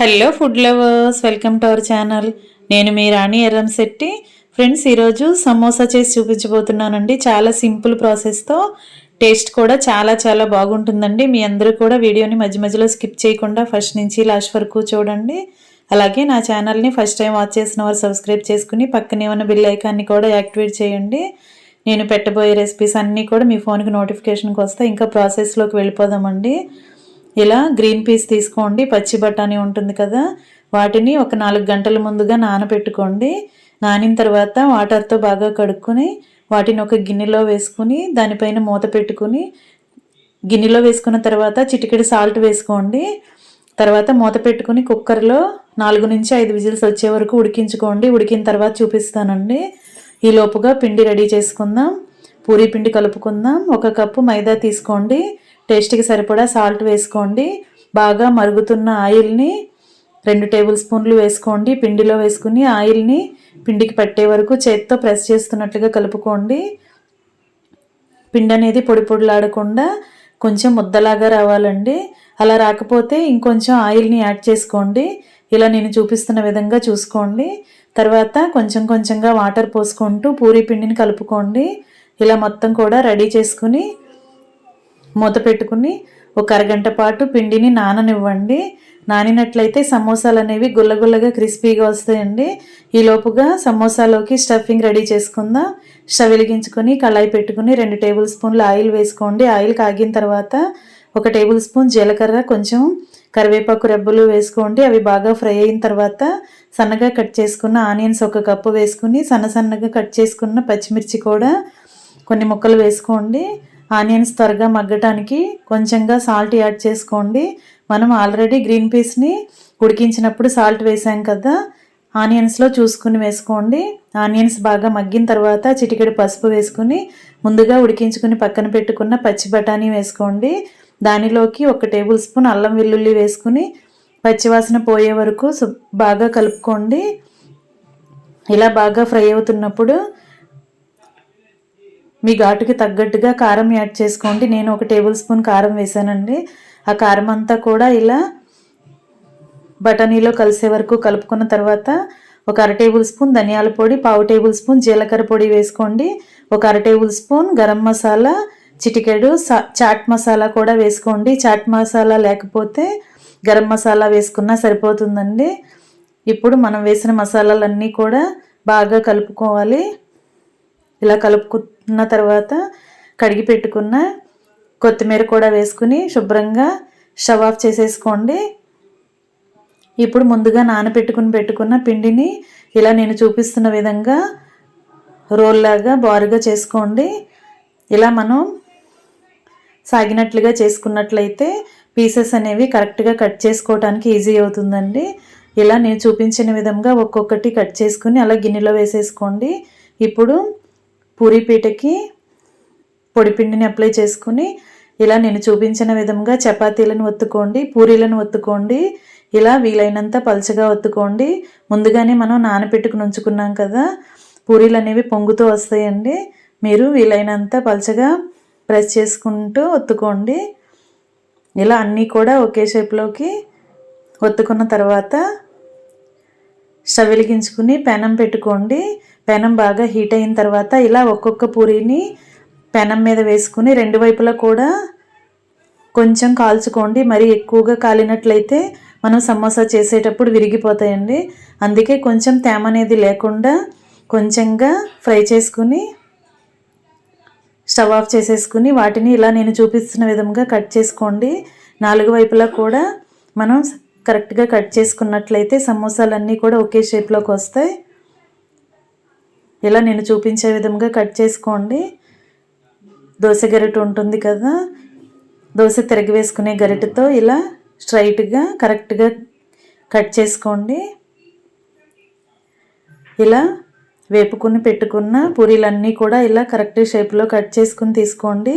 Hello food lovers welcome to our channel నేను మీ Rani Erram Shetty. Friends ఈరోజు సమోసా చేసి చూపించబోతున్నానండి. చాలా సింపుల్ ప్రాసెస్తో టేస్ట్ కూడా చాలా చాలా బాగుంటుందండి. మీ అందరూ కూడా వీడియోని మధ్య మధ్యలో స్కిప్ చేయకుండా ఫస్ట్ నుంచి లాస్ట్ వరకు చూడండి. అలాగే నా ఛానల్ని ఫస్ట్ టైం వాచ్ చేసిన వారు సబ్స్క్రైబ్ చేసుకుని పక్కనే ఉన్న బిల్ ఐకాన్ని కూడా యాక్టివేట్ చేయండి. నేను పెట్టబోయే రెసిపీస్ అన్నీ కూడా మీ ఫోన్కి నోటిఫికేషన్కి వస్తాయి. ఇంకా ప్రాసెస్లోకి వెళ్ళిపోదామండి. ఇలా గ్రీన్ పీస్ తీసుకోండి పచ్చి బఠానీ ఉంటుంది కదా వాటిని ఒక నాలుగు గంటల ముందుగా నానబెట్టుకోండి నానిన తర్వాత వాటర్తో బాగా కడుక్కొని వాటిని ఒక గిన్నెలో వేసుకుని దానిపైన మూత పెట్టుకుని గిన్నెలో వేసుకున్న తర్వాత చిటికెడు సాల్ట్ వేసుకోండి. తర్వాత మూత పెట్టుకుని కుక్కర్లో నాలుగు నుంచి ఐదు విజిల్స్ వచ్చే వరకు ఉడికించుకోండి. ఉడికిన తర్వాత చూపిస్తానండి. ఈ లోపుగా పిండి రెడీ చేసుకుందాం. పూరీ పిండి కలుపుకుందాం. ఒక కప్పు మైదా తీసుకోండి. టేస్ట్కి సరిపడా సాల్ట్ వేసుకోండి. బాగా మరుగుతున్న ఆయిల్ని రెండు టేబుల్ స్పూన్లు వేసుకోండి. పిండిలో వేసుకుని ఆయిల్ని పిండికి పట్టే వరకు చేత్తో ప్రెస్ చేస్తున్నట్లుగా కలుపుకోండి. పిండి అనేది పొడి పొడిలాడకుండా కొంచెం ముద్దలాగా రావాలండి. అలా రాకపోతే ఇంకొంచెం ఆయిల్ని యాడ్ చేసుకోండి. ఇలా నేను చూపిస్తున్న విధంగా చూసుకోండి. తర్వాత కొంచెం కొంచెంగా వాటర్ పోసుకుంటూ పూరీ పిండిని కలుపుకోండి. ఇలా మొత్తం కూడా రెడీ చేసుకుని మూత పెట్టుకుని ఒక అరగంట పాటు పిండిని నాననివ్వండి. నానినట్లయితే సమోసాలు అనేవి గుల్లగుల్లగా క్రిస్పీగా వస్తాయండి. ఈ లోపుగా సమోసాలోకి స్టఫింగ్ రెడీ చేసుకుందాం. స్టవ్ వెలిగించుకొని కళాయి పెట్టుకుని రెండు టేబుల్ స్పూన్లు ఆయిల్ వేసుకోండి. ఆయిల్ కాగిన తర్వాత ఒక టేబుల్ స్పూన్ జీలకర్ర కొంచెం కరివేపాకు రెబ్బలు వేసుకోండి. అవి బాగా ఫ్రై అయిన తర్వాత సన్నగా కట్ చేసుకున్న ఆనియన్స్ ఒక కప్పు వేసుకుని సన్న సన్నగా కట్ చేసుకున్న పచ్చిమిర్చి కూడా కొన్ని ముక్కలు వేసుకోండి. ఆనియన్స్ త్వరగా మగ్గటానికి కొంచెంగా సాల్ట్ యాడ్ చేసుకోండి. మనం ఆల్రెడీ గ్రీన్ పీస్ని ఉడికించినప్పుడు సాల్ట్ వేసాం కదా ఆనియన్స్లో చూసుకుని వేసుకోండి. ఆనియన్స్ బాగా మగ్గిన తర్వాత చిటికెడు పసుపు వేసుకుని ముందుగా ఉడికించుకుని పక్కన పెట్టుకున్న పచ్చి బఠానీ వేసుకోండి. దానిలోకి ఒక టేబుల్ స్పూన్ అల్లం వెల్లుల్లి వేసుకుని పచ్చివాసన పోయే వరకు బాగా కలుపుకోండి. ఇలా బాగా ఫ్రై అవుతున్నప్పుడు మీ ఘాటుకి తగ్గట్టుగా కారం యాడ్ చేసుకోండి. నేను ఒక టేబుల్ స్పూన్ కారం వేసానండి ఆ కారం అంతా కూడా ఇలా బఠానీలో కలిసే వరకు కలుపుకున్న తర్వాత ఒక అర టేబుల్ స్పూన్ ధనియాల పొడి పావు టేబుల్ స్పూన్ జీలకర్ర పొడి వేసుకోండి. ఒక అర టేబుల్ స్పూన్ గరం మసాలా చిటికెడు చాట్ మసాలా కూడా వేసుకోండి. చాట్ మసాలా లేకపోతే గరం మసాలా వేసుకున్నా సరిపోతుందండి. ఇప్పుడు మనం వేసిన మసాలాలన్నీ కూడా బాగా కలుపుకోవాలి. ఇలా కలుపుకున్న తర్వాత కడిగి పెట్టుకున్న కొత్తిమీర కూడా వేసుకుని శుభ్రంగా షవ్ ఆఫ్ చేసేసుకోండి. ఇప్పుడు ముందుగా నానబెట్టుకుని పెట్టుకున్న పిండిని ఇలా నేను చూపిస్తున్న విధంగా రోల్లాగా బారుగా చేసుకోండి. ఇలా మనం సాగినట్లుగా చేసుకున్నట్లయితే పీసెస్ అనేవి కరెక్ట్గా కట్ చేసుకోవడానికి ఈజీ అవుతుందండి. ఇలా నేను చూపించిన విధంగా ఒక్కొక్కటి కట్ చేసుకుని అలా గిన్నెలో వేసేసుకోండి. ఇప్పుడు పూరీపీటకి పొడిపిండిని అప్లై చేసుకుని ఇలా నేను చూపించిన విధంగా చపాతీలను ఒత్తుకోండి పూరీలను ఒత్తుకోండి ఇలా వీలైనంత పలచగా ఒత్తుకోండి. ముందుగానే మనం నానపెట్టుకుని ఉంచుకున్నాం కదా పూరీలు అనేవి పొంగుతూ వస్తాయండి. మీరు వీలైనంత పలచగా ప్రెస్ చేసుకుంటూ ఒత్తుకోండి. ఇలా అన్నీ కూడా ఒకే షేప్లోకి ఒత్తుకున్న తర్వాత స్టవ్ వెలిగించుకుని పెనం పెట్టుకోండి. పెనం బాగా హీట్ అయిన తర్వాత ఇలా ఒక్కొక్క పూరీని పెనం మీద వేసుకుని రెండు వైపులా కూడా కొంచెం కాల్చుకోండి. మరి ఎక్కువగా కాలినట్లయితే మనం సమోసా చేసేటప్పుడు విరిగిపోతాయండి. అందుకే కొంచెం తేమ అనేది లేకుండా కొంచెంగా ఫ్రై చేసుకుని స్టవ్ ఆఫ్ చేసేసుకుని వాటిని ఇలా నేను చూపిస్తున్న విధంగా కట్ చేసుకోండి. నాలుగు వైపులా కూడా మనం కరెక్ట్గా కట్ చేసుకున్నట్లయితే సమోసాలన్నీ కూడా ఒకే షేప్లోకి వస్తాయి. ఇలా నేను చూపించే విధంగా కట్ చేసుకోండి. దోశ గరిటె ఉంటుంది కదా దోశ తిరగి వేసుకునే గరిటెతో ఇలా స్ట్రైట్గా కరెక్ట్గా కట్ చేసుకోండి. ఇలా వేపుకుని పెట్టుకున్న పూరీలన్నీ కూడా ఇలా కరెక్ట్ షేప్లో కట్ చేసుకుని తీసుకోండి.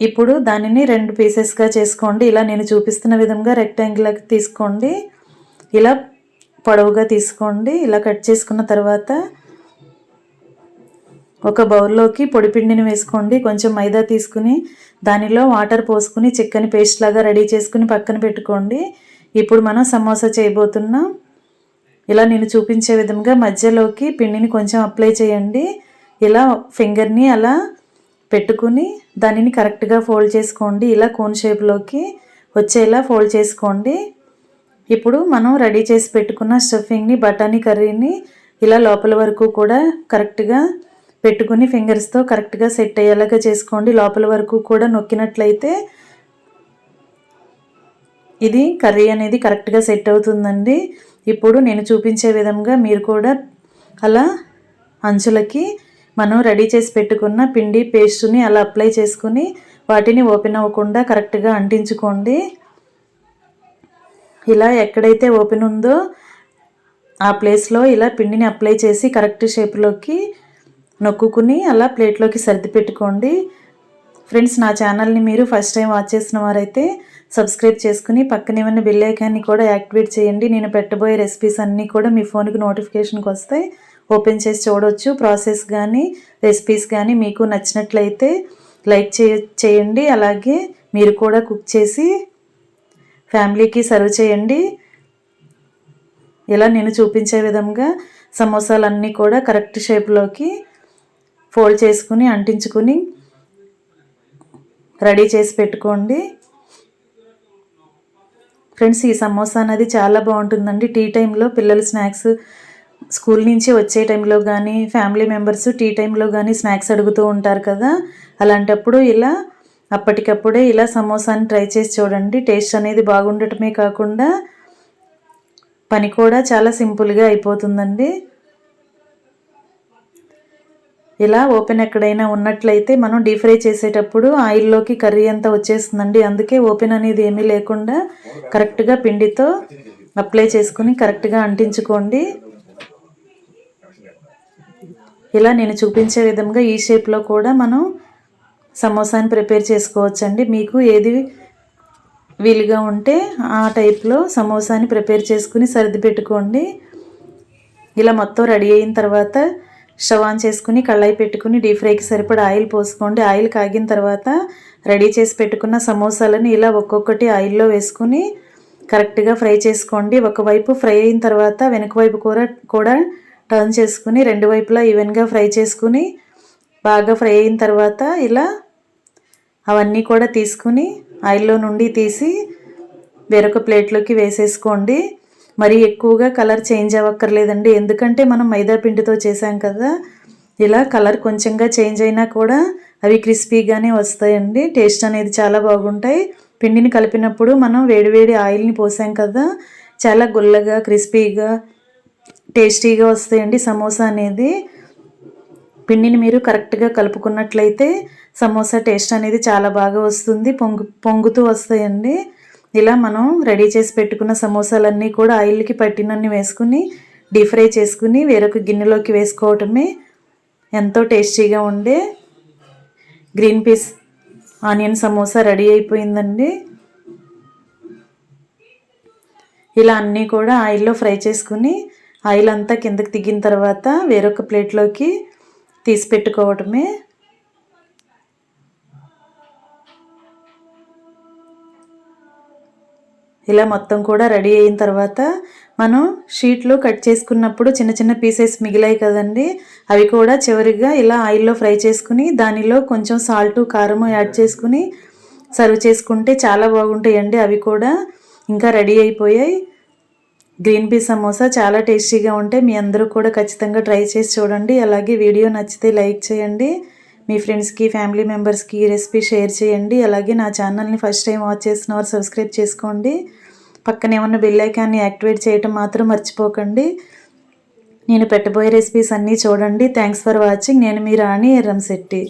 ఇప్పుడు దానిని రెండు పీసెస్గా చేసుకోండి. ఇలా నేను చూపిస్తున్న విధంగా రెక్టాంగిల్ తీసుకోండి. ఇలా పొడవుగా తీసుకోండి. ఇలా కట్ చేసుకున్న తర్వాత ఒక బౌల్లోకి పొడిపిండిని వేసుకోండి. కొంచెం మైదా తీసుకుని దానిలో వాటర్ పోసుకుని చిక్కని పేస్ట్ లాగా రెడీ చేసుకుని పక్కన పెట్టుకోండి. ఇప్పుడు మనం సమోసా చేయబోతున్నాం ఇలా నేను చూపించే విధంగా మధ్యలోకి పిండిని కొంచెం అప్లై చేయండి. ఇలా ఫింగర్ని అలా పెట్టుకుని దానిని కరెక్ట్గా ఫోల్డ్ చేసుకోండి. ఇలా కోన్ షేప్లోకి వచ్చేలా ఫోల్డ్ చేసుకోండి. ఇప్పుడు మనం రెడీ చేసి పెట్టుకున్న స్టఫింగ్ని బఠానీ కర్రీని ఇలా లోపల వరకు కూడా కరెక్ట్గా పెట్టుకుని ఫింగర్స్తో కరెక్ట్గా సెట్ అయ్యేలాగా చేసుకోండి. లోపల వరకు కూడా నొక్కినట్లయితే ఇది కర్రీ అనేది కరెక్ట్గా సెట్ అవుతుందండి. ఇప్పుడు నేను చూపించే విధంగా మీరు కూడా అలా అంచులకి మనం రెడీ చేసి పెట్టుకున్న పిండి పేస్ట్ని అలా అప్లై చేసుకుని వాటిని ఓపెన్ అవ్వకుండా కరెక్ట్గా అంటించుకోండి. ఇలా ఎక్కడైతే ఓపెన్ ఉందో ఆ ప్లేస్లో ఇలా పిండిని అప్లై చేసి కరెక్ట్ షేప్లోకి నొక్కుని అలా ప్లేట్లోకి సర్ది పెట్టుకోండి. ఫ్రెండ్స్ నా ఛానల్ని మీరు ఫస్ట్ టైం వాచ్ చేసిన వారైతే సబ్స్క్రైబ్ చేసుకుని పక్కనే ఉన్న బిల్ ఐకాన్ని కూడా యాక్టివేట్ చేయండి. నేను పెట్టబోయే రెసిపీస్ అన్నీ కూడా మీ ఫోన్కి నోటిఫికేషన్కి వస్తాయి. ఓపెన్ చేసి చూడవచ్చు ప్రాసెస్ కానీ రెసిపీస్ కానీ మీకు నచ్చినట్లయితే లైక్ చేయండి. అలాగే మీరు కూడా కుక్ చేసి ఫ్యామిలీకి సర్వ్ చేయండి. ఇలా నేను చూపించే విధంగా సమోసాలన్నీ కూడా కరెక్ట్ షేప్లోకి ఫోల్డ్ చేసుకుని అంటించుకుని రెడీ చేసి పెట్టుకోండి. ఫ్రెండ్స్ ఈ సమోసా అనేది చాలా బాగుంటుందండి. టీ టైంలో పిల్లలు స్నాక్స్ స్కూల్ నుంచి వచ్చే టైంలో కానీ ఫ్యామిలీ మెంబర్స్ టీ టైంలో కానీ స్నాక్స్ అడుగుతూ ఉంటారు కదా. అలాంటప్పుడు ఇలా అప్పటికప్పుడే ఇలా సమోసాని ట్రై చేసి చూడండి. టేస్ట్ అనేది బాగుండటమే కాకుండా పని కూడా చాలా సింపుల్గా అయిపోతుందండి. ఇలా ఓపెన్ ఎక్కడైనా ఉన్నట్లయితే మనం డీప్ ఫ్రై చేసేటప్పుడు ఆయిల్లోకి కర్రీ అంతా వచ్చేస్తుందండి. అందుకే ఓపెన్ అనేది ఏమీ లేకుండా కరెక్ట్గా పిండితో అప్లై చేసుకుని కరెక్ట్గా అంటించుకోండి. ఇలా నేను చూపించే విధంగా ఈ షేప్లో కూడా మనం సమోసాని ప్రిపేర్ చేసుకోవచ్చండి. మీకు ఏది వీలుగా ఉంటే ఆ టైప్లో సమోసాని ప్రిపేర్ చేసుకుని సర్ది పెట్టుకోండి. ఇలా మొత్తం రెడీ అయిన తర్వాత స్టవ్ ఆన్ చేసుకుని కళ్ళాయి పెట్టుకుని డీప్ ఫ్రైకి సరిపడా ఆయిల్ పోసుకోండి. ఆయిల్ కాగిన తర్వాత రెడీ చేసి పెట్టుకున్న సమోసాలని ఇలా ఒక్కొక్కటి ఆయిల్లో వేసుకుని కరెక్ట్గా ఫ్రై చేసుకోండి. ఒకవైపు ఫ్రై అయిన తర్వాత వెనుక వైపు కూర కూడా టర్న్ చేసుకుని రెండు వైపులా ఈవెన్గా ఫ్రై చేసుకుని బాగా ఫ్రై అయిన తర్వాత ఇలా అవన్నీ కూడా తీసుకుని ఆయిల్లో నుండి తీసి వేరొక ప్లేట్లోకి వేసేసుకోండి. మరి ఎక్కువగా కలర్ చేంజ్ అవ్వక్కర్లేదండి. ఎందుకంటే మనం మైదా పిండితో చేసాం కదా ఇలా కలర్ కొంచెంగా చేంజ్ అయినా కూడా అవి క్రిస్పీగానే వస్తాయండి. టేస్ట్ అనేది చాలా బాగుంటాయి. పిండిని కలిపినప్పుడు మనం వేడివేడి ఆయిల్ని పోసాం కదా చాలా గుల్లగా క్రిస్పీగా టేస్టీగా వస్తాయండి సమోసా అనేది. పిండిని మీరు కరెక్ట్గా కలుపుకున్నట్లయితే సమోసా టేస్ట్ అనేది చాలా బాగా వస్తుంది పొంగు పొంగుతూ వస్తాయండి. ఇలా మనం రెడీ చేసి పెట్టుకున్న సమోసాలన్నీ కూడా ఆయిల్కి పట్టినన్ని వేసుకుని డీప్ ఫ్రై చేసుకుని వేరొక గిన్నెలోకి వేసుకోవటమే ఎంతో టేస్టీగా ఉండే green peas onion samosa ready అయిపోయిందండి. ఇలా అన్నీ కూడా ఆయిల్లో ఫ్రై చేసుకుని ఆయిల్ అంతా కిందకి దిగిన తర్వాత వేరొక ప్లేట్లోకి తీసి పెట్టుకోవటమే ఇలా మొత్తం కూడా రెడీ అయిన తర్వాత మనం షీట్లు కట్ చేసుకున్నప్పుడు చిన్న చిన్న పీసెస్ మిగిలాయి కదండి అవి కూడా చివరిగా ఇలా ఆయిల్లో ఫ్రై చేసుకుని దానిలో కొంచెం సాల్ట్ కారం యాడ్ చేసుకుని సర్వ్ చేసుకుంటే చాలా బాగుంటాయండి. అవి కూడా ఇంకా రెడీ అయిపోయాయి. గ్రీన్ పీ సమోసా చాలా టేస్టీగా ఉంటాయి. మీ అందరూ కూడా ఖచ్చితంగా ట్రై చేసి చూడండి. అలాగే వీడియో నచ్చితే లైక్ చేయండి. మీ ఫ్రెండ్స్కి ఫ్యామిలీ మెంబర్స్కి ఈ రెసిపీ షేర్ చేయండి. అలాగే నా ఛానల్ని ఫస్ట్ టైం వాచ్ చేసిన వారు సబ్స్క్రైబ్ చేసుకోండి. పక్కనే ఏమన్నా బెల్ ఐకాన్ని యాక్టివేట్ చేయటం మాత్రం మర్చిపోకండి. నేను పెట్టబోయే రెసిపీస్ అన్నీ చూడండి. Thanks for watching. నేను మీ రాణి ఎర్రంశెట్టి